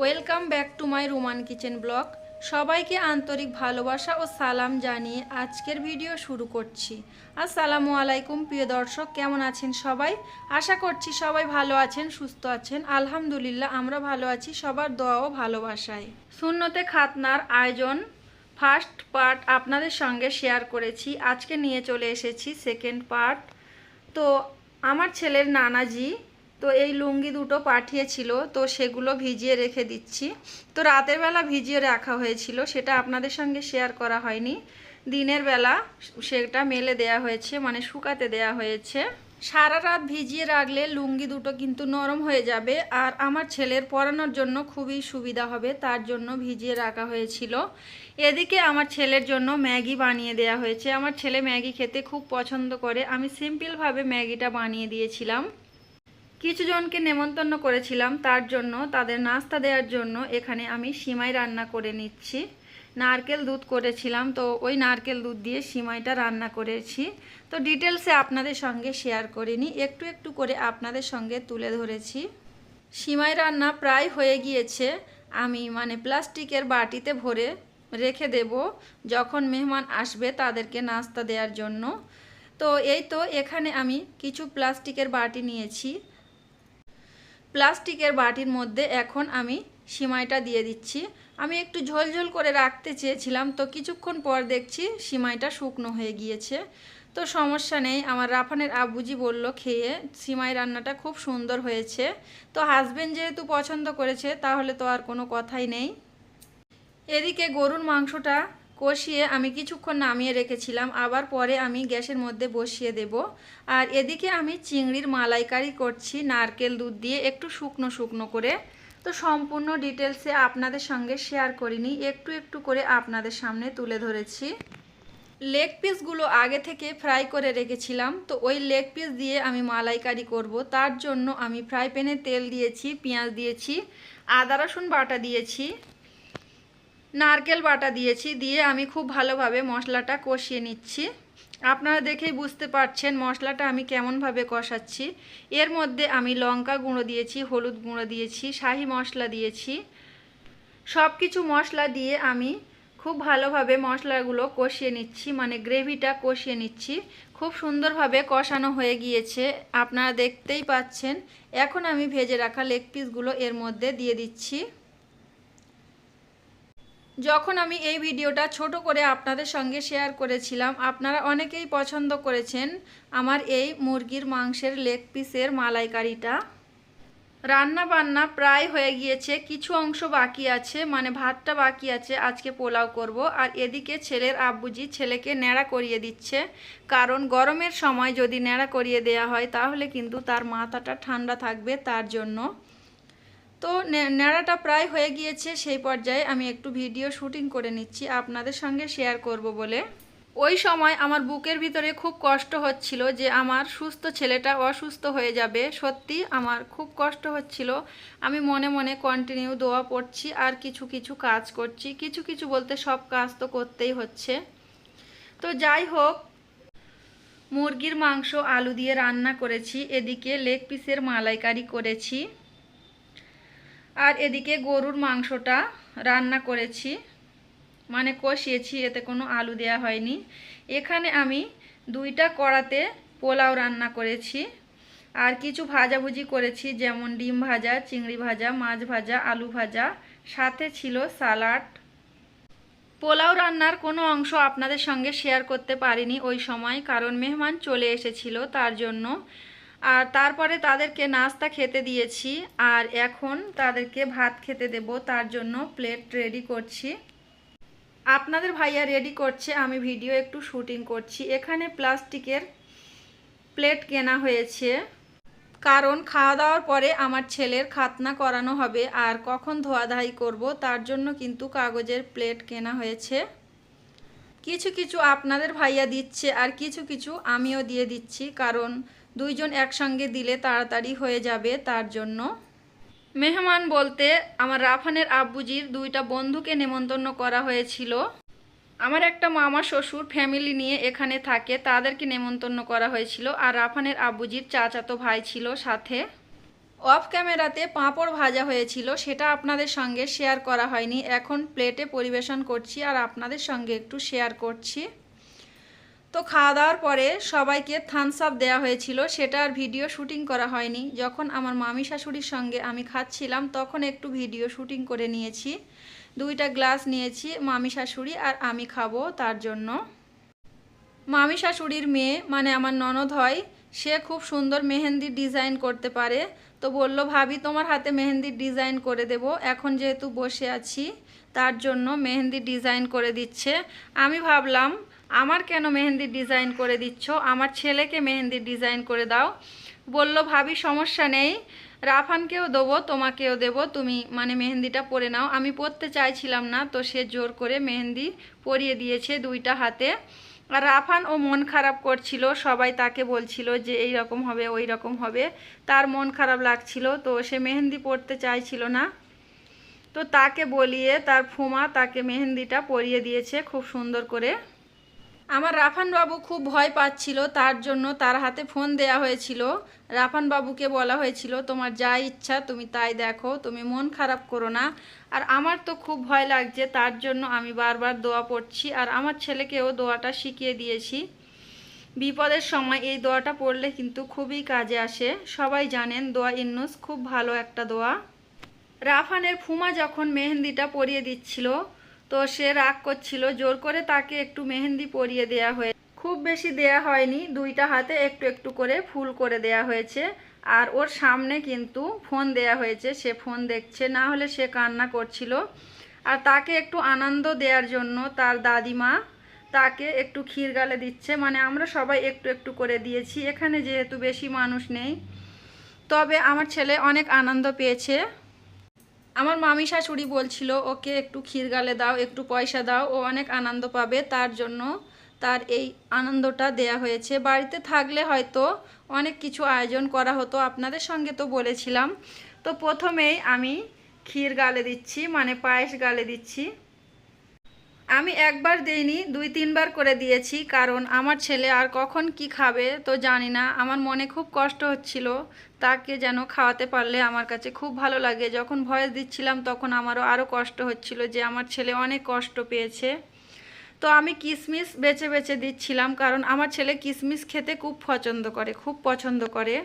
Welcome back to my Roman kitchen blog সবাইকে আন্তরিক ভালোবাসা ও সালাম জানিয়ে আজকের ভিডিও শুরু করছি। আসসালামু আলাইকুম, প্রিয় দর্শক, কেমন আছেন সবাই? আশা করছি সবাই ভালো আছেন, সুস্থ আছেন। আলহামদুলিল্লাহ, আমরা ভালো আছি সবার দোয়া ও ভালোবাসায়। শূন্যতে খাতনার আয়োজন ফার্স্ট পার্ট আপনাদের সঙ্গে শেয়ার করেছি। আজকে নিয়ে চলে এসেছি সেকেন্ড পার্ট তো, আমার ছেলের নানাজি তো এই লুঙ্গি দুটো পাঠিয়েছিল, তো সেগুলো ভিজিয়ে রেখে দিচ্ছি। তো রাতের বেলা ভিজিয়ে রাখা হয়েছিল, সেটা আপনাদের সঙ্গে শেয়ার করা হয়নি। দিনের বেলা সেটা মেলে দেয়া হয়েছে মানে শুকাতে দেয়া হয়েছে। সারা রাত ভিজিয়ে রাখলে লুঙ্গি দুটো কিন্তু নরম হয়ে যাবে, আর আমার ছেলের পরানোর জন্য খুবই সুবিধা হবে, তার জন্য ভিজিয়ে রাখা হয়েছিল। এদিকে আমার ছেলের জন্য ম্যাগি বানিয়ে দেয়া হয়েছে। আমার ছেলে ম্যাগি খেতে খুব পছন্দ করে, আমি সিম্পলভাবে ম্যাগিটা বানিয়ে দিয়েছিলাম। কিছু জনকে নেমন্তন্ন করেছিলাম, তার জন্য, তাদের নাস্তা দেওয়ার জন্য এখানে আমি সিমাই রান্না করে নিচ্ছি। নারকেল দুধ করেছিলাম, তো ওই নারকেল দুধ দিয়ে সিমাইটা রান্না করেছি। তো ডিটেলসে আপনাদের সঙ্গে শেয়ার করিনি, একটু একটু করে আপনাদের সঙ্গে তুলে ধরেছি। সিমাই রান্না প্রায় হয়ে গিয়েছে, আমি মানে প্লাস্টিকের বাটিতে ভরে রেখে দেব, যখন মেহমান আসবে তাদেরকে নাস্তা দেওয়ার জন্য। তো এই তো এখানে আমি কিছু প্লাস্টিকের বাটি নিয়েছি। প্লাস্টিকের বাটির মধ্যে এখন আমি সিমাইটা দিয়ে দিচ্ছি। আমি একটু ঝোলঝোল করে রাখতে চেয়েছিলাম, তো কিছুক্ষণ পর দেখছি সিমাইটা শুকনো হয়ে গিয়েছে। তো সমস্যা নেই, আমার রাফানের আব্বুজি বলল, খেয়ে সিমাই রান্নাটা খুব সুন্দর হয়েছে। তো হাজবেন্ড যেহেতু পছন্দ করেছে, তাহলে তো আর কোনো কথাই নেই। এদিকে গরুর মাংসটা কষিয়ে আমি কিছুক্ষণ নামিয়ে রেখেছিলাম, আবার পরে আমি গ্যাসের মধ্যে বসিয়ে দেব। আর এদিকে আমি চিংড়ির মালাইকারি করছি, নারকেল দুধ দিয়ে একটু শুকনো শুকনো করে। তো সম্পূর্ণ ডিটেলসে আপনাদের সঙ্গে শেয়ার করিনি, একটু একটু করে আপনাদের সামনে তুলে ধরেছি। লেগ পিসগুলো আগে থেকে ফ্রাই করে রেখেছিলাম, তো ওই লেগ পিস দিয়ে আমি মালাইকারি করব। তার জন্য আমি ফ্রাই প্যানে তেল দিয়েছি, পেঁয়াজ দিয়েছি, আদা রসুন বাটা দিয়েছি। নারকেল বাটা দিয়েছি, দিয়ে আমি খুব ভালোভাবে মশলাটা কষিয়ে নিচ্ছি। আপনারা দেখেই বুঝতে পারছেন মশলাটা আমি কেমনভাবে কষাচ্ছি। এর মধ্যে আমি লঙ্কা গুঁড়ো দিয়েছি, হলুদ গুঁড়ো দিয়েছি, শাহি মশলা দিয়েছি। সব কিছু মশলা দিয়ে আমি খুব ভালোভাবে মশলাগুলো কষিয়ে নিচ্ছি মানে গ্রেভিটা কষিয়ে নিচ্ছি। খুব সুন্দরভাবে কষানো হয়ে গিয়েছে, আপনারা দেখতেই পাচ্ছেন। এখন আমি ভেজে রাখা লেগ পিসগুলো এর মধ্যে দিয়ে দিচ্ছি। যখন আমি এই ভিডিওটা ছোট করে আপনাদের সঙ্গে শেয়ার করেছিলাম, আপনারা অনেকেই পছন্দ করেছেন আমার এই মুরগির মাংসের লেগ পিসের মালাইকারিটা। রান্না বান্না প্রায় হয়ে গিয়েছে, কিছু অংশ বাকি আছে মানে ভাতটা বাকি আছে, আজকে পোলাও করব। আর এদিকে ছেলের আব্বুজি ছেলেকে ন্যাড়া করিয়ে দিচ্ছে, কারণ গরমের সময় যদি ন্যাড়া করিয়ে দেয়া হয়, তাহলে কিন্তু তার মাথাটা ঠান্ডা থাকবে, তার জন্য। তো নেড়াটা প্রায় হয়ে গিয়েছে, সেই পর্যায়ে আমি একটু ভিডিও শুটিং করে নিচ্ছি, আপনাদের সঙ্গে শেয়ার করব বলে। ওই সময় আমার বুকের ভিতরে খুব কষ্ট হচ্ছিল যে আমার সুস্থ ছেলেটা অসুস্থ হয়ে যাবে, সত্যি আমার খুব কষ্ট হচ্ছিল। আমি মনে মনে কন্টিনিউ দোয়া পড়ছি, আর কিছু কিছু কাজ করছি, কিছু কিছু বলতে সব কাজ তো করতেই হচ্ছে। তো যাই হোক, মুরগির মাংস, আলু দিয়ে রান্না করেছি, এদিকে লেগ পিসের মালাইকারি করেছি। আর এদিকে গরুর মাংসটা রান্না করেছি। মানে কষিয়েছি, এতে কোনো আলু দেয়া হয়নি। এখানে আমি দুইটা কড়াতে পোলাও রান্না করেছি। আর কিছু ভাজাভুজি করেছি, যেমন ডিম ভাজা, চিংড়ি ভাজা, মাছ ভাজা, আলু ভাজা, সাথে ছিল সালাড। পোলাও রান্নার কোনো অংশ আপনাদের সঙ্গে শেয়ার করতে পারিনি ওই সময়, কারণ মেহমান চলে এসেছিল, তার জন্য আর তারপরে তাদেরকে নাস্তা খেতে দিয়েছি। আর এখন তাদেরকে ভাত খেতে দেব, তার জন্য প্লেট রেডি করছি। আপনাদের ভাইয়া রেডি করছে, আমি ভিডিও একটু শুটিং করছি। এখানে প্লাস্টিকের প্লেট কেনা হয়েছে। কারণ খাওয়া দাওয়ার পরে আমার ছেলের খাতনা করানো হবে, আর কখন ধোয়াধাই করব, তার জন্য কিন্তু কাগজের প্লেট কেনা হয়েছে। কিছু কিছু আপনাদের ভাইয়া দিচ্ছে, আর কিছু কিছু আমিও দিয়ে দিচ্ছি, কারণ দুইজন একসঙ্গে দিলে তাড়াতাড়ি হয়ে যাবে তার জন্য। মেহমান বলতে, আমার রাফানের আব্বুজির দুইটা বন্ধুকে নেমন্তন্ন করা হয়েছিল। আমার একটা মামা শ্বশুর ফ্যামিলি নিয়ে এখানে থাকে, তাদেরকে নেমন্তন্ন করা হয়েছিল আর রাফানের আব্বুজির চাচাতো ভাই ছিল সাথে। অফ ক্যামেরাতে পাঁপড় ভাজা হয়েছিল, সেটা আপনাদের সঙ্গে শেয়ার করা হয়নি। এখন প্লেটে পরিবেশন করছি আর আপনাদের সঙ্গে একটু শেয়ার করছি। তো খাওয়া দাওয়ার পরে সবাইকে থামস আপ দেওয়া হয়েছিল। সেটা আর ভিডিও শুটিং করা হয়নি। যখন আমার মামি শাশুড়ির সঙ্গে আমি খাচ্ছিলাম, তখন একটু ভিডিও শুটিং করে নিয়েছি। দুইটা গ্লাস নিয়েছি, মামি শাশুড়ি আর আমি খাব তার জন্য। মামি শাশুড়ির মেয়ে মানে আমার ননদ হয়, সে খুব সুন্দর মেহেন্দির ডিজাইন করতে পারে। তো বলল, ভাবি, তোমার হাতে মেহেন্দির ডিজাইন করে দেব। এখন যেহেতু বসে আছি, তার জন্য মেহেন্দির ডিজাইন করে দিচ্ছে। আমি ভাবলাম আমার কেন মেহেন্দির ডিজাইন করে দিচ্ছ? আমার ছেলেকে মেহেন্দির ডিজাইন করে দাও। বলল, ভাবি, সমস্যা নেই। রাফানকেও দেবো, তোমাকেও দেবো। তুমি মানে মেহেন্দিটা পরে নাও। আমি পরতে চাইছিলাম না, তো সে জোর করে মেহেন্দি পরিয়ে দিয়েছে দুইটা হাতে। আর রাফান ও মন খারাপ করছিল। সবাই তাকে বলছিল যে এই রকম হবে ওই রকম হবে। তার মন খারাপ লাগছিল, তো সে মেহেন্দি পরতে চাইছিল না। তো তাকে বলিয়ে তার ফুমা তাকে মেহেন্দিটা পরিয়ে দিয়েছে খুব সুন্দর করে। আমার রাফান বাবু খুব ভয় পাচ্ছিল, তার জন্য তার হাতে ফোন দেয়া হয়েছিল। রাফান বাবুকে বলা হয়েছিল, তোমার যা ইচ্ছা তুমি তাই দেখো, তুমি মন খারাপ করো না। আর আমার তো খুব ভয় লাগছে, তার জন্য আমি বারবার দোয়া পড়ছি, আর আমার ছেলেকেও দোয়াটা শিখিয়ে দিয়েছি। বিপদের সময় এই দোয়াটা পড়লে কিন্তু খুবই কাজে আসে। সবাই জানেন, দোয়া ইন্নুস খুব ভালো একটা দোয়া। রাফানের ফুমা যখন মেহেন্দিটা পরিয়ে দিচ্ছিল তো সে রাগ করছিল, জোর করে তাকে একটু মেহেন্দি পরিয়ে দেয়া হয়ে, খুব বেশি দেয়া হয়নি, দুইটা হাতে একটু একটু করে ফুল করে দেয়া হয়েছে। আর ওর সামনে কিন্তু ফোন দেয়া হয়েছে, সে ফোন দেখছে, না হলে সে কান্না করছিল। আর তাকে একটু আনন্দ দেওয়ার জন্য তার দাদিমা তাকে একটু ক্ষীর গালে দিচ্ছে। মানে আমরা সবাই একটু একটু করে দিয়েছি, এখানে যেহেতু বেশি মানুষ নেই। তবে আমার ছেলে অনেক আনন্দ পেয়েছে। আমার মামি শাশুড়ি বলছিল, ওকে একটু ক্ষীর গালে দাও, একটু পয়সা দাও, ও অনেক আনন্দ পাবে। তার জন্য তার এই আনন্দটা দেয়া হয়েছে। বাড়িতে থাকলে হয়তো অনেক কিছু আয়োজন করা হতো, আপনাদের সঙ্গে তো বলেছিলাম। তো প্রথমেই আমি ক্ষীর গালে দিচ্ছি মানে পায়েস গালে দিচ্ছি। আমি একবার দেইনি, দুই তিনবার করে দিয়েছি, কারণ আমার ছেলে আর কখন কি খাবে তো জানি না। আমার মনে খুব কষ্ট হচ্ছিল তাকে যেন খাওয়াতে পারলে আমার কাছে খুব ভালো লাগে। যখন ভয়েস দিচ্ছিলাম তখন আমারও আরও কষ্ট হচ্ছিল যে আমার ছেলে অনেক কষ্ট পেয়েছে। তো আমি কিসমিস বেছে বেছে দিচ্ছিলাম, কারণ আমার ছেলে কিসমিস খেতে খুব পছন্দ করে, খুব পছন্দ করে।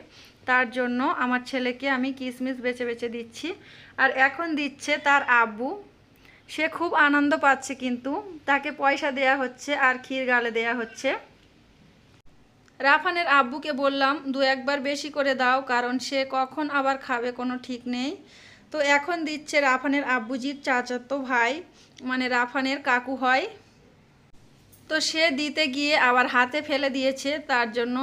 তার জন্য আমার ছেলেকে আমি কিসমিস বেছে বেছে দিচ্ছি। আর এখন দিচ্ছে তার আব্বু। সে খুব আনন্দ পাচ্ছে কিন্তু। তাকে পয়সা দেয়া হচ্ছে আর ক্ষীর গালে দেয়া হচ্ছে। রাফানের আব্বুকে বললাম, দু একবার বেশি করে দাও, কারণ সে কখন আবার খাবে কোনো ঠিক নেই। তো এখন দিচ্ছে রাফানের আব্বুজির চাচাতো ভাই মানে রাফানের কাকু হয়। তো সে দিতে গিয়ে আবার হাতে ফেলে দিয়েছে, তার জন্য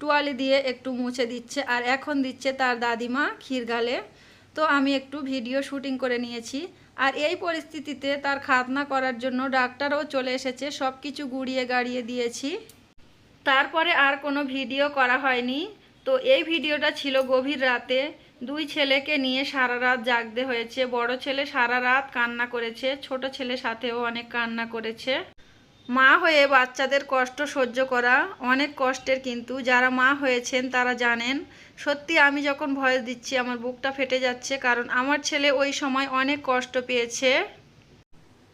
টুয়ালি দিয়ে একটু মুছে দিচ্ছে, আর এখন দিচ্ছে তার দাদিমা ক্ষীর গালে। তো আমি একটু ভিডিও শুটিং করে নিয়েছি। আর এই পরিস্থিতিতে তার খাতনা করার জন্য ডাক্তারও চলে এসেছে সব কিছু গুড়িয়ে গাড়িয়ে দিয়েছি। তারপরে আর কোনো ভিডিও করা হয়নি। তো এই ভিডিওটা ছিল গভীর রাতে। দুই ছেলেকে নিয়ে সারা রাত জাগতে হয়েছে। বড় ছেলে সারা রাত কান্না করেছে, ছোট ছেলে সাথেও অনেক কান্না করেছে। মা হয়ে বাচ্চাদের কষ্ট সহ্য করা অনেক কষ্টের কিন্তু যারা মা হয়েছেন তারা জানেন, সত্যি আমি যখন ভয়েস দিচ্ছি আমার বুকটা ফেটে যাচ্ছে কারণ আমার ছেলে ওই সময় অনেক কষ্ট পেয়েছে।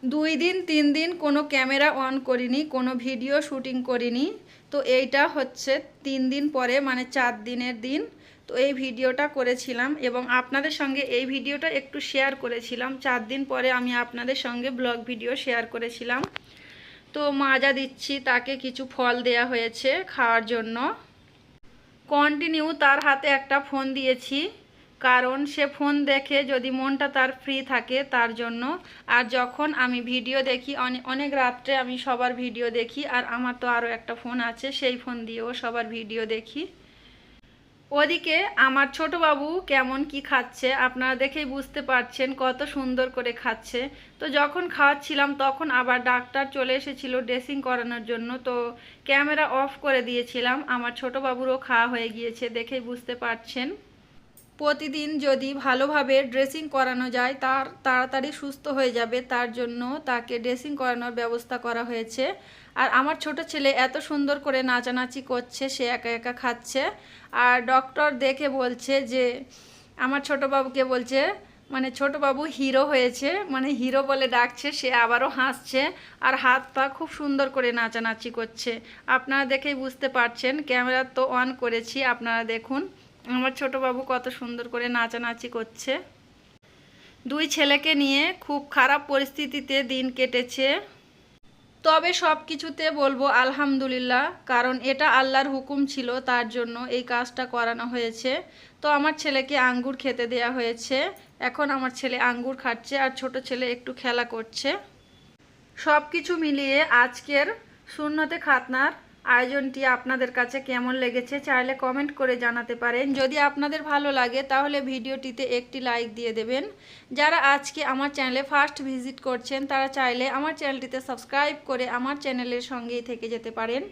দুই দিন, তিন দিন কোনো ক্যামেরা অন করিনি, কোনো ভিডিও শুটিং করিনি। তো এইটা হচ্ছে তিন দিন পরে মানে চার দিনের দিন। তো এই ভিডিওটা করেছিলাম এবং আপনাদের সঙ্গে এই ভিডিওটা একটু শেয়ার করেছিলাম। চার দিন পরে আমি আপনাদের সঙ্গে ব্লগ ভিডিও শেয়ার করেছিলাম। তো মাজা দিচ্ছি, তাকে কিছু ফল দেয়া হয়েছে খাওয়ার জন্য। কন্টিনিউ তার হাতে একটা ফোন দিয়েছি, কারণ সে ফোন দেখে যদি মনটা তার ফ্রি থাকে তার জন্য। আর যখন আমি ভিডিও দেখি অনেক রাত্রে আমি সবার ভিডিও দেখি, আর আমার তো আরও একটা ফোন আছে, সেই ফোন দিয়েও সবার ভিডিও দেখি। ওদিকে আমার ছোট বাবু কেমন কি খাচ্ছে, আপনারা দেখেই বুঝতে পারছেন কত সুন্দর করে খাচ্ছে। তো যখন খাওয়াচ্ছিলাম তখন আবার ডাক্তার চলে এসেছিল ড্রেসিং করানোর জন্য, তো ক্যামেরা অফ করে দিয়েছিলাম। আমার ছোট বাবুরও খাওয়া হয়ে গিয়েছে, দেখেই বুঝতে পারছেন। প্রতিদিন যদি ভালোভাবে ড্রেসিং করানো যায়, তার তাড়াতাড়ি সুস্থ হয়ে যাবে, তার জন্য তাকে ড্রেসিং করানোর ব্যবস্থা করা হয়েছে। আর আমার ছোট ছেলে এত সুন্দর করে নাচানাচি করছে, সে একা একা খাচ্ছে। আর ডক্টর দেখে বলছে যে, আমার ছোট বাবুকে বলছে মানে ছোট বাবু হিরো হয়েছে মানে হিরো বলে ডাকছে, সে আবারও হাসছে আর হাত পা খুব সুন্দর করে নাচানাচি করছে। আপনারা দেখেই বুঝতে পারছেন, ক্যামেরা তো অন করেছি, আপনারা দেখুন। আমার ছোট বাবু কত সুন্দর করে নাচানাচি করছে। দুই ছেলেকে নিয়ে খুব খারাপ পরিস্থিতিতে দিন কেটেছে। তবে সব কিছুতে বলব আলহামদুলিল্লাহ, কারণ এটা আল্লাহর হুকুম ছিল তার জন্য এই কাজটা করানো হয়েছে। তো আমার ছেলেকে আঙ্গুর খেতে দেয়া হয়েছে। এখন আমার ছেলে আঙ্গুর খাচ্ছে আর ছোট ছেলে একটু খেলা করছে। সব কিছু মিলিয়ে আজকের শূন্যতে খাতনার আয়োজনটি আপনাদের কাছে কেমন লেগেছে চাইলে কমেন্ট করে জানাতে পারেন। যদি আপনাদের ভালো লাগে, তাহলে ভিডিওটিতে একটি লাইক দিয়ে দেবেন। যারা আজকে আমার চ্যানেলে ফার্স্ট ভিজিট করছেন, তারা চাইলে আমার চ্যানেলটিতে সাবস্ক্রাইব করে আমার চ্যানেলের সঙ্গেই থেকে যেতে পারেন।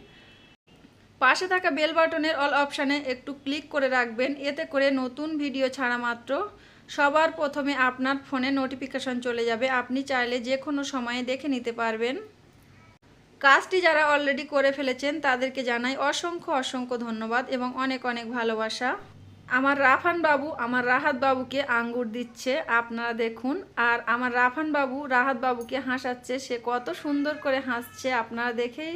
পাশে থাকা বেল বাটনের অল অপশানে একটু ক্লিক করে রাখবেন, এতে করে নতুন ভিডিও ছাড়া মাত্র সবার প্রথমে আপনার ফোনে নোটিফিকেশন চলে যাবে। আপনি চাইলে যে কোনো সময়ে দেখে নিতে পারবেন। কাজটি যারা অলরেডি করে ফেলেছেন, তাদেরকে জানাই অসংখ্য অসংখ্য ধন্যবাদ এবং অনেক অনেক ভালোবাসা। আমার রাফান বাবু, আমার রাহাত বাবুকে আঙ্গুর দিচ্ছে, আপনারা দেখুন। আর আমার রাফান বাবু, রাহাত বাবুকে হাসাচ্ছে, সে কত সুন্দর করে হাসছে, আপনারা দেখেই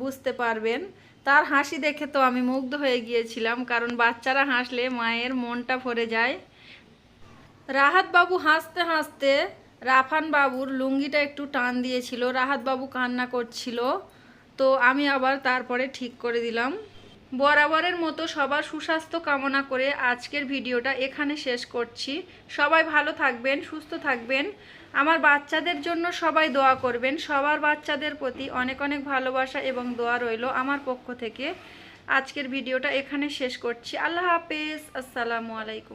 বুঝতে পারবেন। তার হাসি দেখে তো আমি মুগ্ধ হয়ে গিয়েছিলাম, কারণ বাচ্চারা হাসলে মায়ের মনটা ভরে যায়। রাহাত বাবু হাসতে হাসতে রাফান বাবুর লুঙ্গিটা একটু টান দিয়েছিল, রাহাত বাবু কান্না করছিল, তো আমি আবার তারপরে ঠিক করে দিলাম। বরাবরের মতো সবার সুস্বাস্থ্য কামনা করে আজকের ভিডিওটা এখানে শেষ করছি। সবাই ভালো থাকবেন, সুস্থ থাকবেন। আমার বাচ্চাদের জন্য সবাই দোয়া করবেন। সবার বাচ্চাদের প্রতি অনেক অনেক ভালোবাসা এবং দোয়া রইল আমার পক্ষ থেকে। আজকের ভিডিওটা এখানে শেষ করছি। আল্লাহ হাফেজ। আসসালামু আলাইকুম।